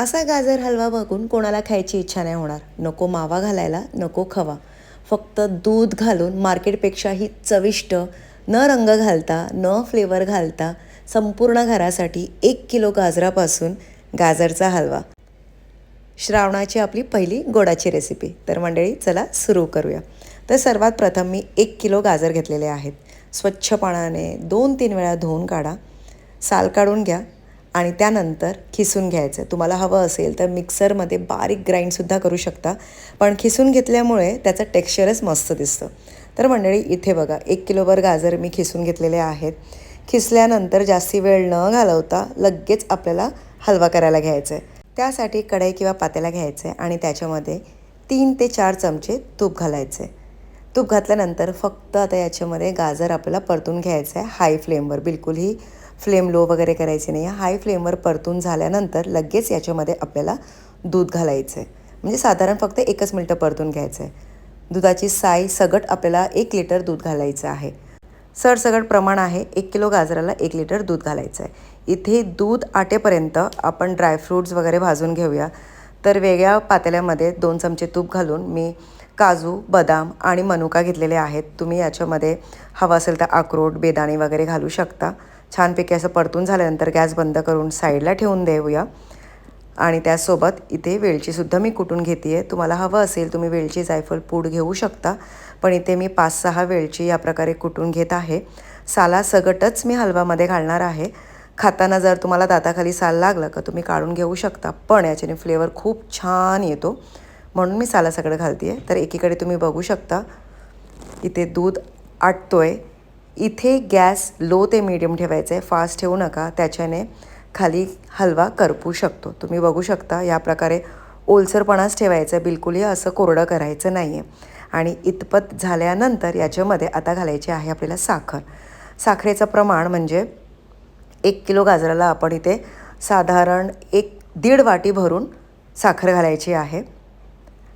असा गाजर हलवा बघून कोणाला खायची इच्छा नाही होणार. नको मावा घालायला नको खवा. फक्त दूध घालून मार्केटपेक्षाही चविष्ट न रंग घालता न फ्लेवर घालता संपूर्ण घरासाठी एक किलो गाजरापासून गाजरचा हलवा. श्रावणाची आपली पहिली गोडाची रेसिपी तर मंडळी चला सुरू करूया. तर सर्वात प्रथम मी एक किलो गाजर घेतलेले आहेत. स्वच्छ पाण्याने दोन तीन वेळा धुवून काढा. साल काढून घ्या. आणि त्यानंतर खिसून घ्यायचं. तुम्हाला हवं असेल तर मिक्सरमध्ये बारीक ग्राइंडसुद्धा करू शकता. पण खिसून घेतल्यामुळे त्याचं टेक्स्चरच मस्त दिसतं. तर मंडळी इथे बघा एक किलोभर गाजर मी खिसून घेतलेले आहेत. खिसल्यानंतर जास्ती वेळ न घालवता लगेच आपल्याला हलवा करायला घ्यायचा आहे त्यासाठी कढई किंवा पातेला घ्यायचं आहे आणि त्याच्यामध्ये तीन ते चार चमचे तूप घालायचे तूप घातल्यानंतर फक्त आता याच्यामध्ये गाजर आपल्याला परतून घ्यायचं आहे हाय फ्लेमवर बिलकुलही फ्लेम लो वगैरे करायची नाही. हाय फ्लेमवर परतून झाल्यानंतर लगेच याच्यामध्ये आपल्याला दूध घालायचं आहे म्हणजे साधारण फक्त एकच मिनटं परतून घ्यायचं आहे दुधाची साई सगट आपल्याला एक लिटर दूध घालायचं आहे. सरसगट प्रमाण आहे एक किलो गाजराला एक लिटर दूध घालायचं आहे इथे दूध आटेपर्यंत आपण ड्रायफ्रूट्स वगैरे भाजून घेऊया. तर वेगळ्या पातेल्यामध्ये दोन चमचे तूप घालून मी काजू बदाम आणि मनुका घेतलेले आहेत. तुम्ही याच्यामध्ये हवं असेल तर अक्रोड बेदाणे वगैरे घालू शकता. छानपैकी असं परतून झाल्यानंतर गॅस बंद करून साईडला ठेवून देऊया. आणि त्यासोबत इथे वेलचीसुद्धा मी कुटून घेते आहे तुम्हाला हवं असेल तुम्ही वेलची जायफळ पूड घेऊ शकता. पण इथे मी पाच सहा वेलची या प्रकारे कुटून घेत आहे. साला सगटच मी हलवामध्ये घालणार आहे. खाताना जर तुम्हाला दाताखाली साल लागलं का तुम्ही काढून घेऊ शकता पण याच्याने फ्लेवर खूप छान येतो. म्हणून मी साला सगळं घालते आहे तर एकीकडे तुम्ही बघू शकता इथे दूध आटतो आहे इथे गॅस लो ते मीडियम ठेवायचं आहे फास्ट ठेवू नका त्याच्याने खाली हलवा करपू शकतो. तुम्ही बघू शकता या प्रकारे ओलसरपणाच ठेवायचं आहे बिलकुलही असं कोरडं करायचं नाही आहे आणि इतपत झाल्यानंतर याच्यामध्ये आता घालायची आहे आपल्याला साखर. साखरेचं प्रमाण म्हणजे एक किलो गाजराला आपण इथे साधारण एक दीड वाटी भरून साखर घालायची आहे.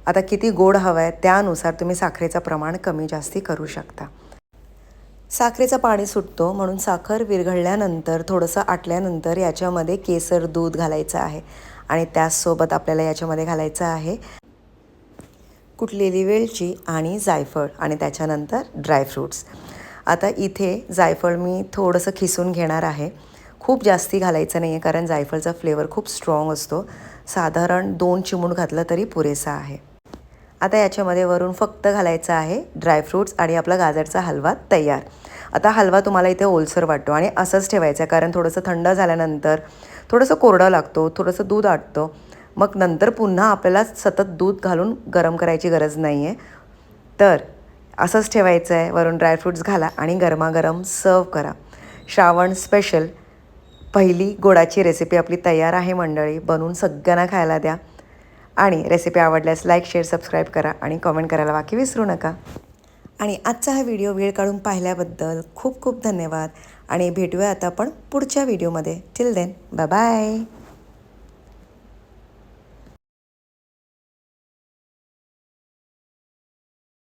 आता किती गोड हवं आहे त्यानुसार तुम्ही साखरेचं प्रमाण कमी जास्ती करू शकता. साखरेचं पाणी सुटतो म्हणून साखर विरघळल्यानंतर थोडंसं आटल्यानंतर याच्यामध्ये केसर दूध घालायचं आहे. आणि त्याचसोबत आपल्याला याच्यामध्ये घालायचं आहे कुटलेली वेलची आणि जायफळ आणि त्याच्यानंतर ड्रायफ्रूट्स आता इथे जायफळ मी थोडंसं खिसून घेणार आहे. खूप जास्ती घालायचं नाही आहे कारण जायफळचा फ्लेवर खूप स्ट्रॉंग असतो. साधारण दोन चिमूट घातलं तरी पुरेसा आहे. आता याच्यामध्ये वरून फक्त घालायचं आहे ड्रायफ्रूट्स आणि आपला गाजरचा हलवा तयार. आता हलवा तुम्हाला इथे ओलसर वाटतो आणि असंच ठेवायचं आहे कारण थोडंसं थंड झाल्यानंतर थोडंसं कोरडं लागतो थोडंसं दूध आटतं. मग नंतर पुन्हा आपल्याला सतत दूध घालून गरम करायची गरज नाही आहे तर असंच ठेवायचं आहे वरून ड्रायफ्रूट्स घाला आणि गरमागरम सर्व करा. श्रावण स्पेशल पहिली गोडाची रेसिपी आपली तयार आहे मंडळी बनवून सगळ्यांना खायला द्या. आणि रेसिपी आवडल्यास लाईक शेअर सबस्क्राईब करा आणि कमेंट करायला बाकी विसरू नका. आणि आजचा हा व्हिडिओ वेळ काढून पाहिल्याबद्दल खूप खूप धन्यवाद. आणि भेटूया आता आपण पुढच्या व्हिडिओमध्ये टिल देन बाय बाय